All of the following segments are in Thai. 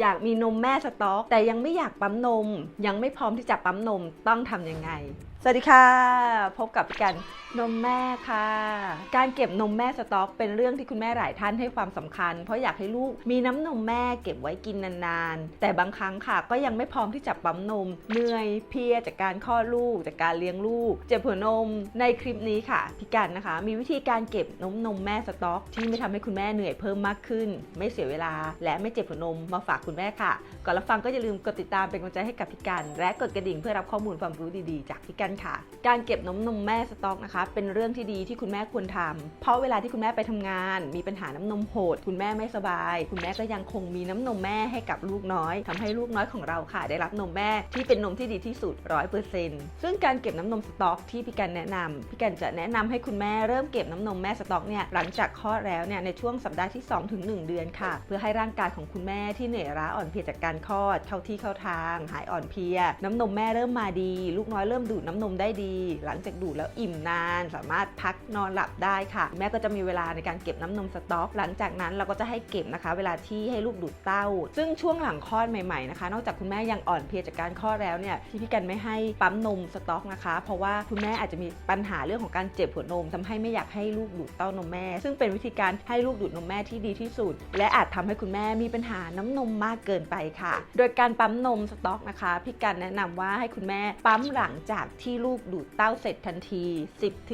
อยากมีนมแม่สต๊อก แต่ยังไม่อยากปั๊มนม ยังไม่พร้อมที่จะปั๊มนมต้องทำยังไง สวัสดีค่ะ พบกับพิกันนมแม่ค่ะ การเก็บนมแม่สต๊อก เป็นเรื่องที่คุณแม่หลายท่านให้ความสำคัญ เพราะอยากให้ลูกมีน้ำนมแม่เก็บไว้กินนานๆ แต่บางครั้งค่ะ ก็ยังไม่พร้อมที่จะปั๊มนมเหนื่อยเพียจากการคลอดลูก จากการเลี้ยงลูก เจ็บหัวนมในคลิปนี้ค่ะพี่กันนะคะ มีวิธีการเก็บนมนมแม่สต๊อก ที่ไม่ทำให้คุณแม่เหนื่อยเพิ่มมากขึ้น ไม่เสียเวลา และไม่เจ็บหัวนมมาฝากคุณแม่ค่ะก่อนรับฟังก็อย่าลืมกดติดตามเป็นกำลังใจให้กับพี่กันและกดกระดิ่งเพื่อรับข้อมูลความรู้ดีๆ จากพี่กันค่ะ การเก็บนมนมแม่สต๊อกนะคะ เป็นเรื่องที่ดีที่คุณแม่ควรทำเพราะเวลาที่คุณแม่ไปทำงาน มีปัญหาน้ำนมโหด คุณแม่ไม่สบาย คุณแม่ก็ยังคงมีน้ำนมแม่ให้กับลูกน้อยทำให้ลูกน้อยของเราค่ะ ได้รับนมแม่ที่เป็นนมที่ดีที่สุด100%ซึ่งการเก็บน้ำนมสต๊อก ที่พี่กันแนะนำพี่กันจะแนะนำให้คุณแม่เริ่มเก็บน้ำนมแม่สต๊อกเนี่ยหลังจากคลอดแล้วเนี่ยในช่วงสัปดาห์ที่2ถึง1เดือนค่ะ เพื่อให้ร่างกายของคุณแม่ที่เหนื่อยล้าอ่อนเพลียจากการคลอดเข้าที่เข้าทาง หายอ่อนเพลีย น้ำนมแม่เริ่มมาดี ลูกน้อยเริ่มดูดน้ำนมได้ดี หลังจากดูดแล้วอิ่มนาน สามารถพักนอนหลับได้ค่ะ แม่ก็จะมีเวลาในการเก็บน้ำนมสต๊อก หลังจากนั้นเราก็จะให้เก็บนะคะ เวลาที่ให้ลูกดูดเต้า ซึ่งช่วงหลังคลอดใหม่ๆนะคะ นอกจากคุณแม่ยังอ่อนเพลียจากการคลอดแล้วเนี่ยที่พี่กันไม่ให้ปั๊มนมสต๊อกนะคะ เพราะว่าคุณแม่อาจจะมีปัญหาเรื่องของการเจ็บหัวนมทำให้ไม่อยากให้ลูกดูดเต้านมแม่ ซึ่งเป็นวิธีการให้ลูกดูดนมแม่ที่ดีที่สุด และอาจทำให้คุณแม่มีปัญหาน้ำนมมากเกินไปค่ะ โดยการปั๊มนมสต๊อกนะคะ พี่กันแนะนำว่าให้คุณแม่ปั๊มหลังจากที่ลูกดูดเต้าเสร็จทันที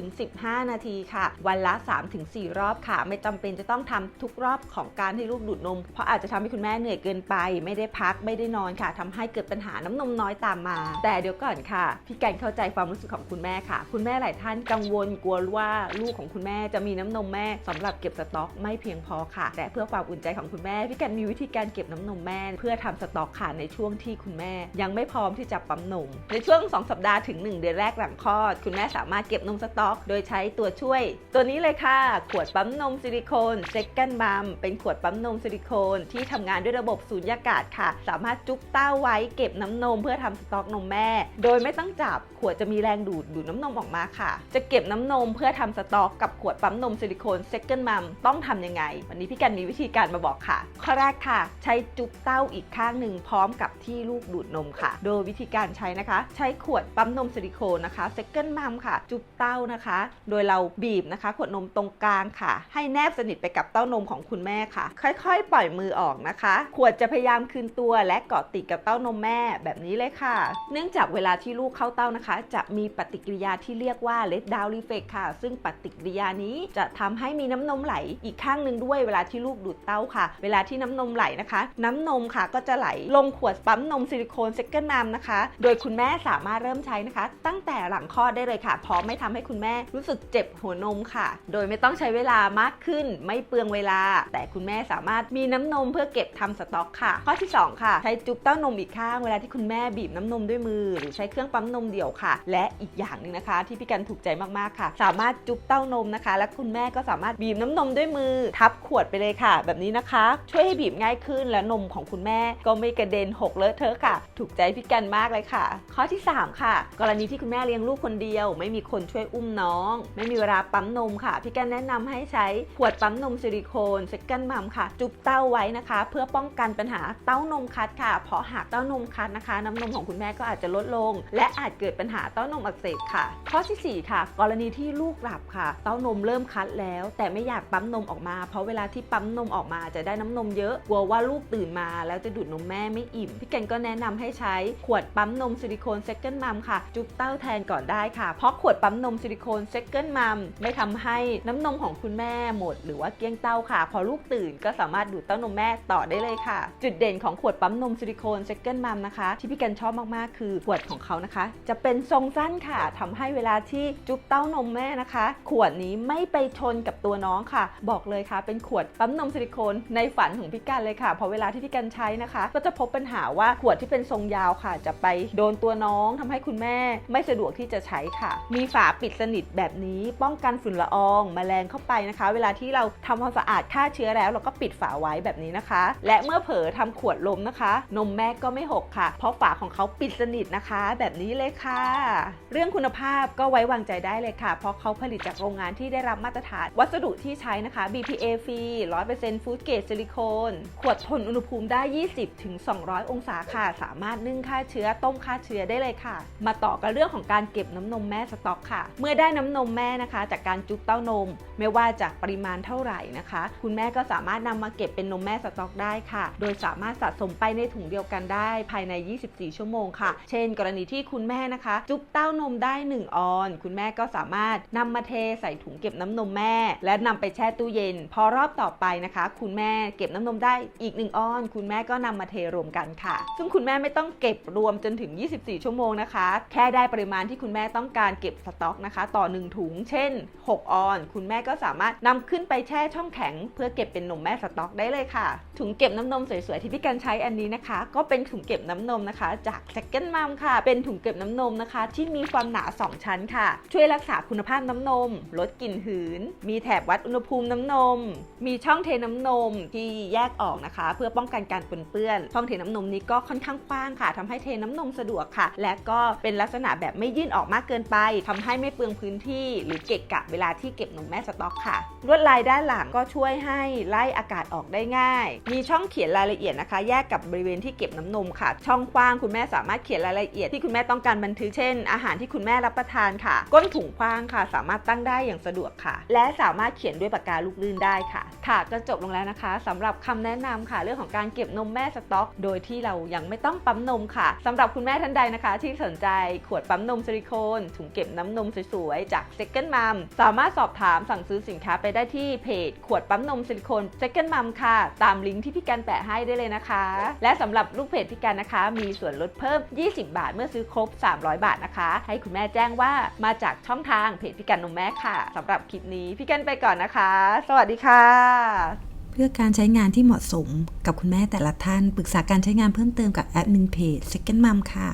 10-15 นาทีค่ะ วันละ 3-4 รอบค่ะ ไม่จำเป็นจะต้องทำทุกรอบของการให้ลูกดูดนม เพราะอาจจะทำให้คุณแม่เหนื่อยเกินไป ไม่ได้พักไม่ได้นอนค่ะทำให้เกิดปัญหาน้ำนมน้อยตามมา แต่เดี๋ยวก่อนค่ะ พี่แกนเข้าใจความรู้สึกของคุณแม่ค่ะ คุณแม่หลายท่านกังวลกลัวว่าลูกของคุณแม่จะมีน้ำนมแม่สำหรับเก็บสต็อกไม่เพียงพอค่ะ แต่เพื่อความอุ่นใจของคุณแม่พี่แกนมีวิธีการเก็บน้ำนมแม่ เพื่อทำสต็อกค่ะในช่วงที่คุณแม่ ยังไม่พร้อมที่จะปั๊มนมในช่วง 2 สัปดาห์ถึง 1 เดือนแรกหลังคลอด คุณแม่สามารถเก็บนมสต็อก โดยใช้ตัวช่วย ตัวนี้เลยค่ะ ขวดปั๊มนมซิลิโคน Second Mum เป็นขวดปั๊มนมซิลิโคนที่ทำงานด้วยระบบสูญญากาศค่ะ สามารถจุ๊บเต้าไว้เก็บน้ำนมเพื่อทำสต็อกนมแม่ โดยไม่ต้องจับขวดจะมีแรงดูดดูดน้ำนมออกมาค่ะ จะเก็บน้ำนมเพื่อทำสต็อกกับขวดปั๊มนมซิลิโคน Second Mum ต้องทำยังไง วันนี้พี่กันมีวิธีการมาบอกค่ะข้อแรกค่ะ ใช้จุ๊บเต้าอีกข้างหนึ่งพร้อมกับที่ลูกดูดนมค่ะ โดยวิธีการใช้นะคะ ใช้ขวดปั๊มนมซิลิโคนนะคะ Second Mum ค่ะ จุบเต้านะคะ โดยเราบีบนะคะ ขวดนมตรงกลางค่ะ ให้แนบสนิทไปกับเต้านมของคุณแม่ค่ะ ค่อยๆ ปล่อยมือออกนะคะ ขวดจะพยายามคืนตัวและเกาะติดกับเต้านมแม่แบบนี้เลยค่ะ เนื่องจากเวลาที่ลูกเข้าเต้านะคะ จะมีปฏิกิริยาที่เรียกว่า let down reflex ค่ะ ซึ่งปฏิกิริยานี้จะทำให้มีน้ำนมไหลอีกข้างหนึ่งด้วยเวลาที่ลูกดูดเต้าค่ะ เวลาที่น้ำนมไหลนะคะ น้ำนมค่ะก็จะไหลลงขวดปั๊มนมซิลิโคนเซกเกอร์นัมนะคะ โดยคุณแม่สามารถเริ่มใช้นะคะตั้งแต่หลังคลอดได้เลยค่ะ เพราะไม่ทำให้คุณแม่รู้สึกเจ็บหัวนมค่ะ โดยไม่ต้องใช้เวลามากขึ้น ไม่เปลืองเวลา แต่คุณแม่สามารถมีน้ำนมเพื่อเก็บทำสต็อกค่ะ ข้อที่ 2 ค่ะ ใช้จุ๊บเต้านมอีกข้างเวลาที่คุณแม่บีบน้ำนมด้วยมือ หรือใช้เครื่องปั๊มนมเดี่ยวค่ะ และอีกอย่างหนึ่งนะคะ ที่พี่กันถูกใจมากๆค่ะ สามารถจุ๊บเต้านมนะคะ และคุณแม่ก็สามารถบีบน้ำนมด้วยมือ ทับขวดไปเลยค่ะ แบบนี้นะคะ ช่วยให้บีบง่ายขึ้นและนมของคุณแม่ก็ไม่กระเด็นหกเลอะเทอะค่ะ ถูกใจพี่กันมากเลยค่ะ ข้อที่ 3 ค่ะ กรณีที่คุณแม่เลี้ยงลูกคนเดียว ไม่มีคนช่วยอุ้มน้อง ไม่มีเวลาปั๊มนมค่ะ พี่กันแนะนำให้ใช้ขวดปั๊มนมซิลิโคนเซกันมัมค่ะ จุบเต้าไว้นะคะ เพื่อป้องกันปัญหาเต้านมคัดค่ะ เพราะหากเต้านมคัดนะคะ น้ำนมของคุณแม่ก็อาจจะลดลง และอาจเกิดปัญหาเต้านมอักเสบค่ะ ข้อทีสี่ 4 ค่ะ กรณีที่ลูกหลับค่ะ เต้านมเริ่มคัดแล้ว แต่ไม่อยากปั๊มนมออกมา เพราะเวลาที่ปั๊มนมออกมาจะได้น้ำนมเยอะกลัวว่าลูกตื่นมา แล้วจะดูดนมแม่ไม่อิ่ม พี่แกนก็แนะนำให้ใช้ขวดปั๊มนมซิลิโคนเซกันมัมค่ะ จุบต้าแทนก่อนได้ค่ะ เพราะขวดปั๊มนมซิลิโคนเซกันมัมไม่ทำให้น้ำนมของคุณแม่หมด หรือว่าเกลี้ยงเต้าค่ะ พอลูกตื่นก็สามารถดูดเต้านมแม่ต่อได้เลยค่ะ จุดเด่นของขวดปั๊มนมซิลิโคนเซกันมัมนะคะ ที่พี่แกนชอบมากๆ คือขวดของเขานะคะ จะเป็นทรงสั้นค่ะทำให้เวลาที่จุ๊บเต้านมแม่นะคะ ขวดนี้ไม่ไปชนกับตัวน้องค่ะ บอกเลยค่ะ เป็นขวดปั๊มนมซิลิโคนในฝันของพี่กันเลยค่ะเพราะเวลาที่พี่กันใช้นะคะ ก็จะพบปัญหาว่าขวดที่เป็นทรงยาวค่ะ จะไปโดนตัวน้องทำให้คุณแม่ไม่สะดวกที่จะใช้ค่ะ มีฝาปิดสนิทแบบนี้ป้องกันฝุ่นละอองแมลงเข้าไปนะคะ เวลาที่เราทำความสะอาดฆ่าเชื้อแล้ว เราก็ปิดฝาไว้แบบนี้นะคะ และเมื่อเผลอทำขวดลมนะคะ นมแม่ก็ไม่หกค่ะ เพราะฝาของเขาปิดสนิทนะคะ แบบนี้เลยค่ะ เรื่องคุณภาพก็ไว้วางใจได้เลยค่ะ เพราะเขาผลิตจากโรงงานที่ได้รับมาตรฐาน วัสดุที่ใช้นะคะ BPA ฟรี100%ฟู้ดเกรดซิลิโคนขวดทนอุณหภูมิได้ 20ถึง200 องศาค่ะ สามารถนึ่งฆ่าเชื้อต้มฆ่าเชื้อได้เลยค่ะ มาต่อกันเรื่องของการเก็บน้ำนมแม่สต๊อกค่ะ เมื่อได้น้ำนมแม่นะคะ จากการจุ๊บเต้านม ไม่ว่าจากปริมาณเท่าไหร่นะคะ คุณแม่ก็สามารถนำมาเก็บเป็นนมแม่สต๊อกได้ค่ะ โดยสามารถสะสมไปในถุงเดียวกันได้ ภายใน 24 ชั่วโมงค่ะ เช่น กรณีที่คุณแม่นะคะ จุ๊บเต้านมได้ 1 ออน คุณแม่ก็สามารถนำมาเทใส่ถุงเก็บน้ำนมแม่ และนำไปแช่ตู้เย็น พอรอบต่อไปนะคะ คุณแม่เก็บน้ำนมได้อีก 1 ออน คุณแม่ก็นำมาเทรวมกันค่ะ ซึ่งคุณแม่ไม่ต้องเก็บรวมจนถึง 24 ชั่วโมงนะคะ แค่ได้ปริมาณที่คุณแม่ต้องการเก็บสต็อกนะคะ ต่อ 1 ถุง เช่น 6 ออน คุณแม่ก็สามารถนำขึ้นไปแช่ช่องแข็ง เพื่อเก็บเป็นนมแม่สต็อกได้เลยค่ะ ถุงเก็บน้ำนมสวยๆ ที่พี่กันใช้อันนี้นะคะ ก็เป็นถุงเก็บน้ำนมนะคะ จาก Second Mom ค่ะ เป็นถุงเก็บน้ำนมนะคะ ที่มีความหนา 2 ชั้นค่ะ ช่วยรักษาคุณภาพน้ำนม ลดกลิ่นหืน มีแถบวัดอุณหภูมิน้ำนม มีช่องเทน้ำนมที่แยกออกนะคะ เพื่อป้องกันการปนเปื้อน ช่องเทน้ำนมนี้ก็ค่อนข้างกว้างค่ะทำให้เทน้ำนมสะดวกค่ะ และก็เป็นลักษณะแบบไม่ยื่นออกมากเกินไปทำให้ไม่เปลืองพื้นที่ หรือเกะกะเวลาที่เก็บนมแม่สต๊อกค่ะ ลวดลายด้านหลังก็ช่วยให้ไล่อากาศออกได้ง่าย มีช่องเขียนรายละเอียดนะคะ แยกกับบริเวณที่เก็บน้ำนมค่ะ ช่องกว้างคุณแม่สามารถเขียนรายละเอียดที่คุณแม่ต้องการบันทึกเช่น อาหารที่คุณแม่รับประทานค่ะ ก้นถุงกว้างค่ะ สามารถตั้งได้อย่างสะดวกค่ะ และสามารถเขียนด้วยปากกาลูกลื่นได้ค่ะ ค่ะก็จบลงแล้วนะคะสำหรับคำแนะนำค่ะ เรื่องของการเก็บนมแม่สต๊อก โดยที่เรายังไม่ต้องปั๊มนมค่ะสำหรับคุณแม่ท่านใดนะคะ ที่สนใจขวดปั๊มนมซิลิโคน ถุงเก็บน้ำนมสวยๆ จาก Second Mom สามารถสอบถามสั่งซื้อสินค้าไปได้ที่เพจ ขวดปั๊มนมซิลิโคน Second Mom ค่ะ ตามลิงก์ที่พี่กันแปะให้ได้เลยนะคะ และสำหรับลูกเพจพี่กันนะคะ มีส่วนลดเพิ่ม 20 บาท เมื่อซื้อครบ 300 บาทนะคะ ให้คุณแม่แจ้งว่ามาจากช่องทางเพจพี่กันนมแม่ค่ะสำหรับคลิปนี้พี่กันไปก่อนนะคะ สวัสดีค่ะเพื่อการใช้งานที่เหมาะสมกับคุณแม่แต่ละท่าน ปรึกษาการใช้งานเพิ่มเติมกับแอดมินเพจ Second Mom ค่ะ